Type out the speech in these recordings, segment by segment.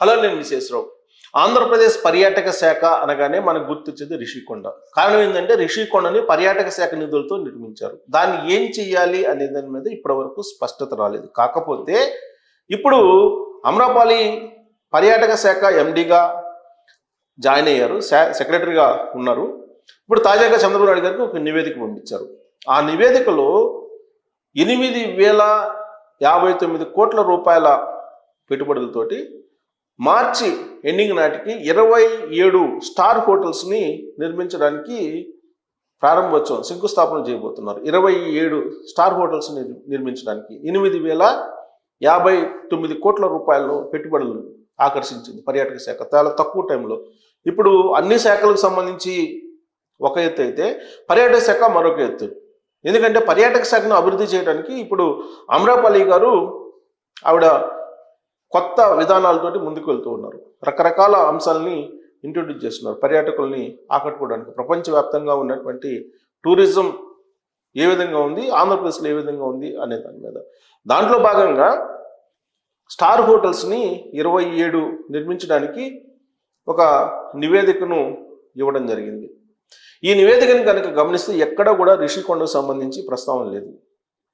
Hello నేను విశేషరావు. ఆంధ్రప్రదేశ్ పర్యాటక శాఖ అనగానే మనకు గుర్తొచ్చేది రిషికొండ. కారణం ఏంటంటే రిషికొండని పర్యాటక శాఖ నిధులతో నిర్మించారు. దాన్ని ఏం చేయాలి అనే దాని మీద ఇప్పటివరకు స్పష్టత రాలేదు. కాకపోతే ఇప్పుడు అమరాపాలి పర్యాటక శాఖ ఎండిగా జాయిన్ అయ్యారు. సెక్రటరీగా ఉన్నారు. ఇప్పుడు తాజాగా చంద్రబాబు నాయుడు గారికి ఒక నివేదిక పంపించారు. ఆ నివేదికలో ఎనిమిది వేల యాభై తొమ్మిది కోట్ల రూపాయల పెట్టుబడులతోటి మార్చి ఎండింగ్ నాటికి ఇరవై ఏడు స్టార్ హోటల్స్ని నిర్మించడానికి ప్రారంభోత్సవం శంకుస్థాపన చేయబోతున్నారు. ఇరవై ఏడు స్టార్ హోటల్స్ నిర్మించడానికి ఎనిమిది వేల యాభై తొమ్మిది కోట్ల రూపాయలను పెట్టుబడులు ఆకర్షించింది పర్యాటక శాఖ. చాలా తక్కువ టైంలో. ఇప్పుడు అన్ని శాఖలకు సంబంధించి ఒక ఎత్తు అయితే పర్యాటక శాఖ మరొక ఎత్తు. ఎందుకంటే పర్యాటక శాఖను అభివృద్ధి చేయడానికి ఇప్పుడు అమరాపల్లి గారు ఆవిడ కొత్త విధానాలతోటి ముందుకు వెళ్తూ ఉన్నారు. రకరకాల అంశాలని ఇంట్రొడ్యూస్ చేస్తున్నారు. పర్యాటకుల్ని ఆకట్టుకోవడానికి ప్రపంచవ్యాప్తంగా ఉన్నటువంటి టూరిజం ఏ విధంగా ఉంది ఆంధ్రప్రదేశ్లో ఏ విధంగా ఉంది అనే దాని మీద. దాంట్లో భాగంగా స్టార్ హోటల్స్ని ఇరవై ఏడు నిర్మించడానికి ఒక నివేదికను ఇవ్వడం జరిగింది. ఈ నివేదికను కనుక గమనిస్తే ఎక్కడ కూడా రిషికొండకు సంబంధించి ప్రస్తావన లేదు.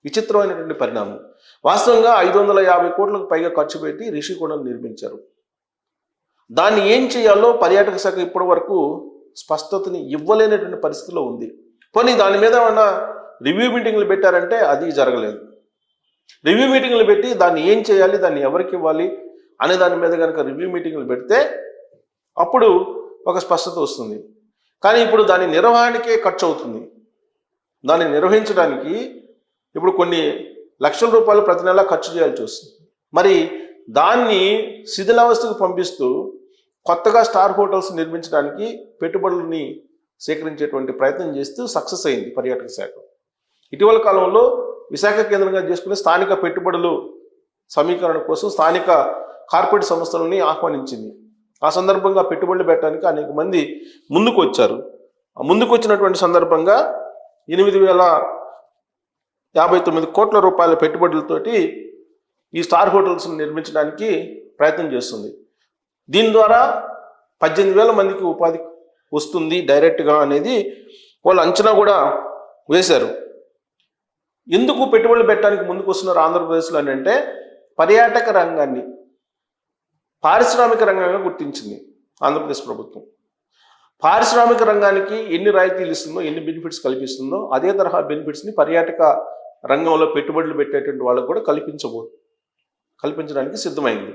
విచిత్రమైనటువంటి పరిణామం. వాస్తవంగా ఐదు వందల యాభై కోట్లకు పైగా ఖర్చు పెట్టి రిషికొండను నిర్మించారు. దాన్ని ఏం చేయాలో పర్యాటక శాఖ ఇప్పటి వరకు స్పష్టతని ఇవ్వలేనటువంటి పరిస్థితిలో ఉంది. పోనీ దాని మీద ఏమన్నా రివ్యూ మీటింగ్లు పెట్టారంటే అది జరగలేదు. రివ్యూ మీటింగ్లు పెట్టి దాన్ని ఏం చేయాలి దాన్ని ఎవరికి ఇవ్వాలి అనే దాని మీద కనుక రివ్యూ మీటింగ్లు పెడితే అప్పుడు ఒక స్పష్టత వస్తుంది. కానీ ఇప్పుడు దాని నిర్వహణకే ఖర్చు అవుతుంది. దాన్ని నిర్వహించడానికి ఇప్పుడు కొన్ని లక్షల రూపాయలు ప్రతి నెల ఖర్చు చేయాల్సి వస్తుంది. మరి దాన్ని శిథిలావస్థకు పంపిస్తూ కొత్తగా స్టార్ హోటల్స్ నిర్మించడానికి పెట్టుబడులని సేకరించేటువంటి ప్రయత్నం చేస్తూ సక్సెస్ అయింది పర్యాటక శాఖ. ఇటీవల కాలంలో విశాఖ కేంద్రంగా చేసుకునే స్థానిక పెట్టుబడులు సమీకరణ కోసం స్థానిక కార్పొరేట్ సంస్థలని ఆహ్వానించింది. ఆ సందర్భంగా పెట్టుబడులు పెట్టడానికి అనేక మంది ముందుకు వచ్చారు ముందుకు వచ్చినటువంటి సందర్భంగా ఎనిమిది వేల యాభై తొమ్మిది కోట్ల రూపాయల పెట్టుబడులతోటి ఈ స్టార్ హోటల్స్ నిర్మించడానికి ప్రయత్నం చేస్తుంది. దీని ద్వారా పద్దెనిమిది వేల మందికి ఉపాధి వస్తుంది డైరెక్ట్గా అనేది వాళ్ళు అంచనా కూడా వేశారు. ఎందుకు పెట్టుబడులు పెట్టడానికి ముందుకు వస్తున్నారు ఆంధ్రప్రదేశ్లో అని అంటే పర్యాటక రంగాన్ని పారిశ్రామిక రంగంగా గుర్తించింది ఆంధ్రప్రదేశ్ ప్రభుత్వం. పారిశ్రామిక రంగానికి ఎన్ని రాయితీలు ఇస్తుందో ఎన్ని బెనిఫిట్స్ కల్పిస్తుందో అదే తరహా బెనిఫిట్స్ని పర్యాటక రంగంలో పెట్టుబడులు పెట్టేటువంటి వాళ్ళకు కూడా కల్పించబో కల్పించడానికి సిద్ధమైంది.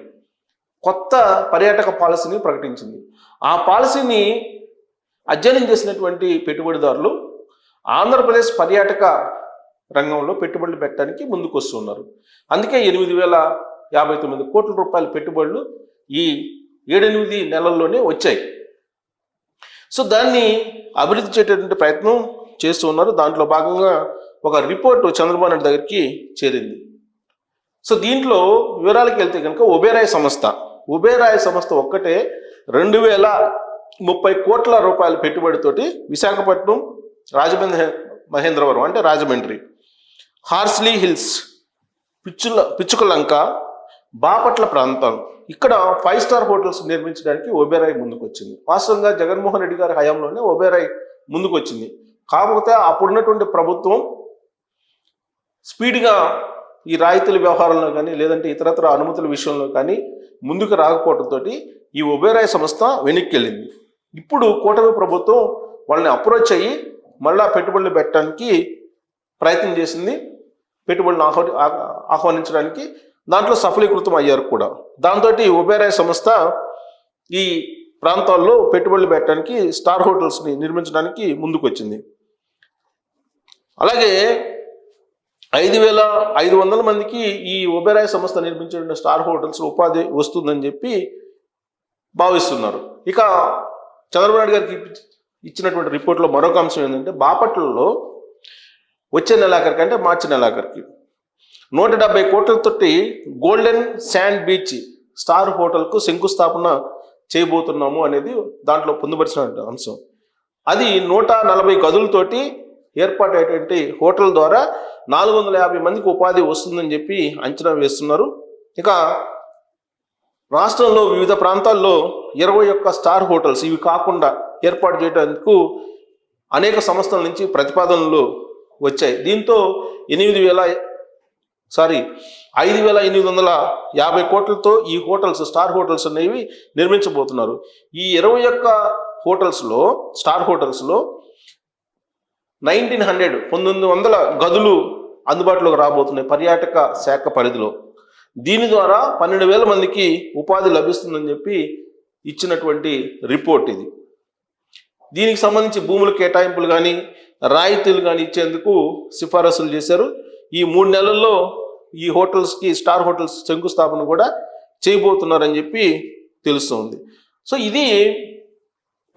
కొత్త పర్యాటక పాలసీని ప్రకటించింది. ఆ పాలసీని అధ్యయనం చేసినటువంటి పెట్టుబడిదారులు ఆంధ్రప్రదేశ్ పర్యాటక రంగంలో పెట్టుబడులు పెట్టడానికి ముందుకు వస్తున్నారు అందుకే ఎనిమిది వేల యాభై తొమ్మిది కోట్ల రూపాయల పెట్టుబడులు ఈ ఏడెనిమిది నెలల్లోనే వచ్చాయి. సో దాన్ని అభివృద్ధి చేయటువంటి ప్రయత్నం చేస్తూ ఉన్నారు. దాంట్లో భాగంగా ఒక రిపోర్టు చంద్రబాబు నాయుడు దగ్గరికి చేరింది. సో దీంట్లో వివరాలకు వెళ్తే కనుక ఒబేరాయ్ సంస్థ ఉబేరాయ్ సంస్థ ఒక్కటే రెండు వేల ముప్పై కోట్ల రూపాయల పెట్టుబడితోటి విశాఖపట్నం రాజమండ్రి మహేంద్రవరం అంటే రాజమండ్రి హార్స్లీ హిల్స్ పిచ్చుల పిచ్చుకలంక బాపట్ల ప్రాంతం ఇక్కడ ఫైవ్ స్టార్ హోటల్స్ నిర్మించడానికి ఒబేరాయ్ ముందుకు వచ్చింది వాస్తవంగా జగన్మోహన్ రెడ్డి గారి హయాంలోనే ఒబేరాయ్ ముందుకు వచ్చింది కాకపోతే అప్పుడున్నటువంటి ప్రభుత్వం స్పీడ్గా ఈ రాయితీల వ్యవహారంలో కానీ లేదంటే ఇతరత్ర అనుమతుల విషయంలో కానీ ముందుకు రాకపోవడంతో ఈ ఒబేరాయ్ సంస్థ వెనక్కి వెళ్ళింది ఇప్పుడు కూటమి ప్రభుత్వం వాళ్ళని అప్రోచ్ అయ్యి మళ్ళా పెట్టుబడులు పెట్టడానికి ప్రయత్నం చేసింది. పెట్టుబడులను ఆహ్వా ఆహ్వానించడానికి దాంట్లో సఫలీకృతం అయ్యారు కూడా. దాంతో ఒబేరాయ్ సంస్థ ఈ ప్రాంతాల్లో పెట్టుబడులు పెట్టడానికి స్టార్ హోటల్స్ని నిర్మించడానికి ముందుకు వచ్చింది అలాగే ఐదు వేల ఐదు వందల మందికి ఈ ఒబెరాయ్ సంస్థ నిర్మించిన స్టార్ హోటల్స్ ఉపాధి వస్తుందని చెప్పి భావిస్తున్నారు. ఇక చంద్రబాబు నాయుడు గారికి ఇచ్చినటువంటి రిపోర్ట్లో మరొక అంశం ఏంటంటే బాపట్లలో వచ్చే నెలాఖరికి అంటే మార్చి నెలాఖరికి నూట డెబ్బై కోట్లతోటి గోల్డెన్ శాండ్ బీచ్ స్టార్ హోటల్కు శంకుస్థాపన చేయబోతున్నాము అనేది దాంట్లో పొందుపరిచిన అంశం. అది నూట నలభై గదులతోటి ఏర్పాటైనటువంటి హోటల్ ద్వారా నాలుగు వందల యాభై మందికి ఉపాధి వస్తుందని చెప్పి అంచనా వేస్తున్నారు. ఇక రాష్ట్రంలో వివిధ ప్రాంతాల్లో ఇరవై ఒక్క స్టార్ హోటల్స్ ఇవి కాకుండా ఏర్పాటు చేయడానికి అనేక సంస్థల నుంచి ప్రతిపాదనలు వచ్చాయి. దీంతో ఎనిమిది వేల సారీ ఐదు వేల ఎనిమిది వందల యాభై కోట్లతో ఈ హోటల్స్ స్టార్ హోటల్స్ అనేవి నిర్మించబోతున్నారు. ఈ ఇరవై ఒక్క హోటల్స్లో స్టార్ హోటల్స్లో నైన్టీన్ హండ్రెడ్ పంతొమ్మిది వందల గదులు అందుబాటులోకి రాబోతున్నాయి పర్యాటక శాఖ పరిధిలో. దీని ద్వారా పన్నెండు వేల మందికి ఉపాధి లభిస్తుందని చెప్పి ఇచ్చినటువంటి రిపోర్ట్ ఇది. దీనికి సంబంధించి భూముల కేటాయింపులు కానీ రాయితీలు కానీ ఇచ్చేందుకు సిఫారసులు చేశారు. ఈ మూడు నెలల్లో ఈ హోటల్స్కి స్టార్ హోటల్స్ శంకుస్థాపన కూడా చేయబోతున్నారని చెప్పి తెలుస్తుంది. సో ఇది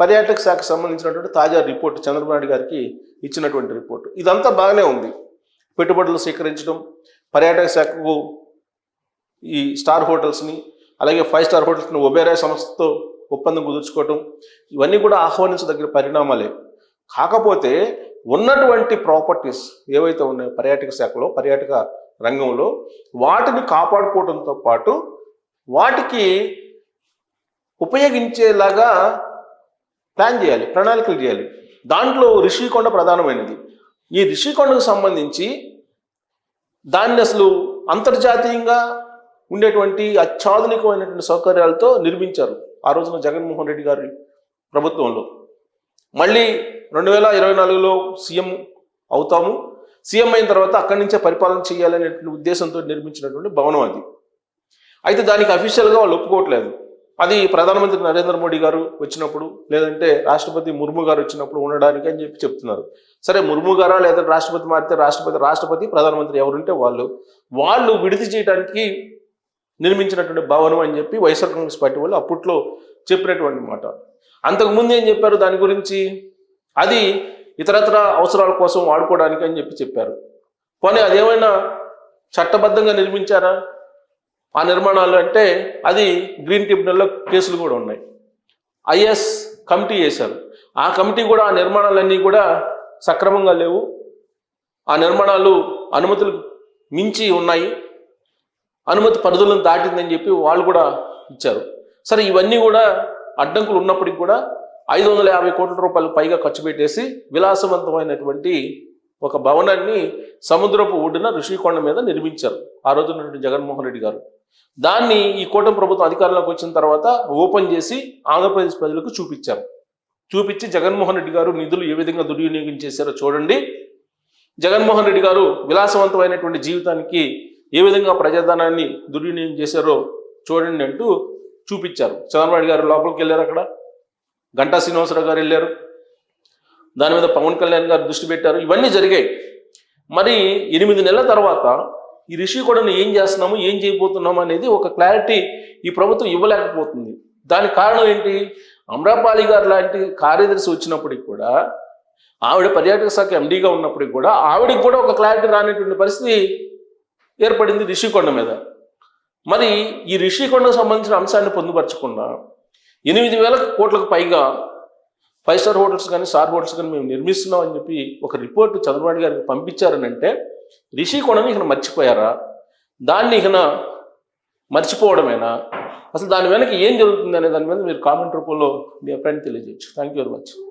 పర్యాటక శాఖకు సంబంధించినటువంటి తాజా రిపోర్ట్ చంద్రబాబు నాయుడు గారికి ఇచ్చినటువంటి రిపోర్ట్. ఇదంతా బాగానే ఉంది. పెట్టుబడులు సేకరించడం పర్యాటక శాఖకు ఈ స్టార్ హోటల్స్ని అలాగే ఫైవ్ స్టార్ హోటల్స్ని ఒబేరా సంస్థతో ఒప్పందం కుదుర్చుకోవటం ఇవన్నీ కూడా ఆహ్వానించదగిన పరిణామాలే. కాకపోతే ఉన్నటువంటి ప్రాపర్టీస్ ఏవైతే ఉన్నాయో పర్యాటక శాఖలో పర్యాటక రంగంలో వాటిని కాపాడుకోవడంతో పాటు వాటికి ఉపయోగించేలాగా ప్లాన్ చేయాలి ప్రణాళికలు చేయాలి. దాంట్లో రిషికొండ ప్రధానమైనది. ఈ రిషికొండకు సంబంధించి దాన్ని అసలు అంతర్జాతీయంగా ఉండేటువంటి అత్యాధునికమైనటువంటి సౌకర్యాలతో నిర్మించారు ఆ రోజున జగన్మోహన్ రెడ్డి గారి ప్రభుత్వంలో. మళ్ళీ రెండు వేల ఇరవై నాలుగులో సీఎం అవుతాము. సీఎం అయిన తర్వాత అక్కడి నుంచే పరిపాలన చేయాలనేటువంటి ఉద్దేశంతో నిర్మించినటువంటి భవనం అది. అయితే దానికి అఫీషియల్గా వాళ్ళు ఒప్పుకోవట్లేదు. అది ప్రధానమంత్రి నరేంద్ర మోడీ గారు వచ్చినప్పుడు లేదంటే రాష్ట్రపతి ముర్ము గారు వచ్చినప్పుడు ఉండడానికి అని చెప్పి చెప్తున్నారు. సరే ముర్ము గారా లేదా రాష్ట్రపతి మారితే రాష్ట్రపతి రాష్ట్రపతి ప్రధానమంత్రి ఎవరుంటే వాళ్ళు. వాళ్ళు విడిది చేయడానికి నిర్మించినటువంటి భవనం అని చెప్పి వైఎస్ఆర్ కాంగ్రెస్ పార్టీ వాళ్ళు అప్పట్లో చెప్పినటువంటి మాట. అంతకుముందు ఏం చెప్పారు దాని గురించి? అది ఇతరత్ర అవసరాల కోసం వాడుకోవడానికి అని చెప్పి చెప్పారు. కానీ అదేమైనా చట్టబద్ధంగా నిర్మించారా? ఆ నిర్మాణాలు అంటే అది గ్రీన్ ట్రిబ్యునల్లో కేసులు కూడా ఉన్నాయి. ఐఎస్ కమిటీ వేశారు ఆ కమిటీ కూడా ఆ నిర్మాణాలన్నీ కూడా సక్రమంగా లేవు. ఆ నిర్మాణాలు అనుమతులు మించి ఉన్నాయి. అనుమతి పరిధులను దాటిందని చెప్పి వాళ్ళు కూడా ఇచ్చారు. సరే ఇవన్నీ కూడా అడ్డంకులు ఉన్నప్పటికీ కూడా ఐదు వందల యాభై కోట్ల రూపాయలు పైగా ఖర్చు పెట్టేసి విలాసవంతమైనటువంటి ఒక భవనాన్ని సముద్రపు ఒడ్డున ఋషికొండ మీద నిర్మించారు. ఆ రోజు జగన్మోహన్ రెడ్డి గారు. దాన్ని ఈ కూటమి ప్రభుత్వం అధికారంలోకి వచ్చిన తర్వాత ఓపెన్ చేసి ఆంధ్రప్రదేశ్ ప్రజలకు చూపించారు. చూపించి జగన్మోహన్ రెడ్డి గారు నిధులు ఏ విధంగా దుర్వినియోగం చేశారో చూడండి. జగన్మోహన్ రెడ్డి గారు విలాసవంతమైనటువంటి జీవితానికి ఏ విధంగా ప్రజాధనాన్ని దుర్వినియోగం చేశారో చూడండి అంటూ చూపించారు. చంద్రబాబు గారు లోపలికి వెళ్ళారు అక్కడ. గంటా శ్రీనివాసరావు గారు వెళ్ళారు. దాని మీద పవన్ కళ్యాణ్ గారు దృష్టి పెట్టారు. ఇవన్నీ జరిగాయి. మరి ఎనిమిది నెలల తర్వాత ఈ రిషికొండను ఏం చేస్తున్నాము ఏం చేయబోతున్నాము అనేది ఒక క్లారిటీ ఈ ప్రభుత్వం ఇవ్వలేకపోతుంది. దానికి కారణం ఏంటి? అమరాపాలి గారు లాంటి కార్యదర్శి వచ్చినప్పటికి కూడా ఆవిడ పర్యాటక శాఖ ఎండీగా ఉన్నప్పటికి కూడా ఆవిడకి కూడా ఒక క్లారిటీ రానటువంటి పరిస్థితి ఏర్పడింది రిషికొండ మీద. మరి ఈ రిషికొండకు సంబంధించిన అంశాన్ని పొందుపరచకుండా ఎనిమిది వేల కోట్లకు పైగా ఫైవ్ స్టార్ హోటల్స్ కానీ స్టార్ హోటల్స్ కానీ మేము నిర్మిస్తున్నాం అని చెప్పి ఒక రిపోర్ట్ చంద్రబాబు గారికి పంపించారని రిషికోణం రిషికొండని ఇక మర్చిపోయారా? దాన్ని ఇక మర్చిపోవడమేనా? అసలు దాని వెనక ఏం జరుగుతుంది అనే దాని మీద మీరు కామెంట్ రూపంలో మీ అభిప్రాయాన్ని తెలియజేయచ్చు. Thank you very much